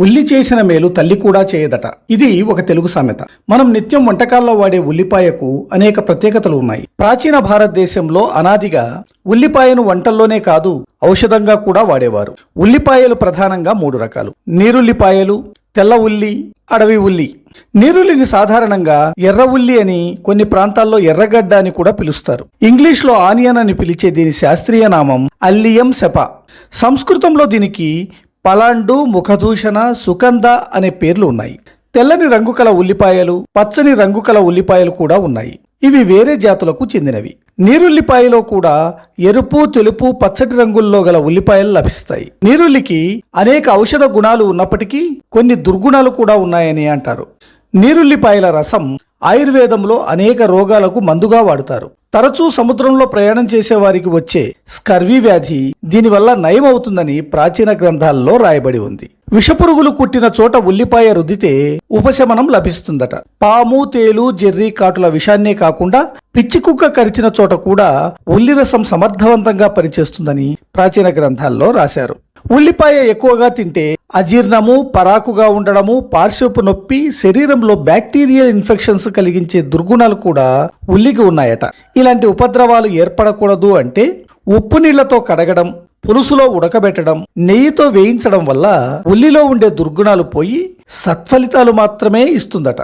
ఉల్లి చేసిన మేలు తల్లి కూడా చేయదట. ఇది ఒక తెలుగు సామెత. మనం నిత్యం వంటకాల్లో వాడే ఉల్లిపాయకు అనేక ప్రత్యేకతలు ఉన్నాయి. ప్రాచీన భారతదేశంలో అనాదిగా ఉల్లిపాయను వంటల్లోనే కాదు ఔషధంగా కూడా వాడేవారు. ఉల్లిపాయలు ప్రధానంగా మూడు రకాలు. నీరుల్లిపాయలు తెల్ల ఉల్లి అడవి ఉల్లి. నీరుల్లిని సాధారణంగా ఎర్ర ఉల్లి అని కొన్ని ప్రాంతాల్లో ఎర్రగడ్డ అని కూడా పిలుస్తారు. ఇంగ్లీష్లో ఆనియన్ అని పిలిచే దీని శాస్త్రీయ నామం అల్లియం సెప. సంస్కృతంలో దీనికి పలాండు ముఖదూషణ సుగంధ అనే పేర్లు ఉన్నాయి. తెల్లని రంగు కల ఉల్లిపాయలు పచ్చని రంగు కల ఉల్లిపాయలు కూడా ఉన్నాయి. ఇవి వేరే జాతులకు చెందినవి. నీరుల్లిపాయలో కూడా ఎరుపు తెలుపు పచ్చటి రంగుల్లో గల ఉల్లిపాయలు లభిస్తాయి. నీరుల్లికి అనేక ఔషధ గుణాలు ఉన్నప్పటికీ కొన్ని దుర్గుణాలు కూడా ఉన్నాయని అంటారు. నీరుల్లిపాయల రసం ఆయుర్వేదంలో అనేక రోగాలకు మందుగా వాడుతారు. తరచూ సముద్రంలో ప్రయాణం చేసే వారికి వచ్చే స్కర్వీ వ్యాధి దీనివల్ల నయమవుతుందని ప్రాచీన గ్రంథాల్లో రాయబడి ఉంది. విషపురుగులు కుట్టిన చోట ఉల్లిపాయ రుద్దితే ఉపశమనం లభిస్తుందట. పాము తేలు జెర్రీ కాటుల విషాన్నే కాకుండా పిచ్చి కుక్క కరిచిన చోట కూడా ఉల్లిరసం సమర్థవంతంగా పనిచేస్తుందని ప్రాచీన గ్రంథాల్లో రాశారు. ఉల్లిపాయ ఎక్కువగా తింటే అజీర్ణము పరాకుగా ఉండడము పార్శ్వపు నొప్పి శరీరంలో బ్యాక్టీరియల్ ఇన్ఫెక్షన్స్ కలిగించే దుర్గుణాలు కూడా ఉల్లికి ఉన్నాయట. ఇలాంటి ఉపద్రవాలు ఏర్పడకూడదు అంటే ఉప్పు నీళ్ళతో కడగడం పులుసులో ఉడకబెట్టడం నెయ్యితో వేయించడం వల్ల ఉల్లిలో ఉండే దుర్గుణాలు పోయి సత్ఫలితాలు మాత్రమే ఇస్తుందట.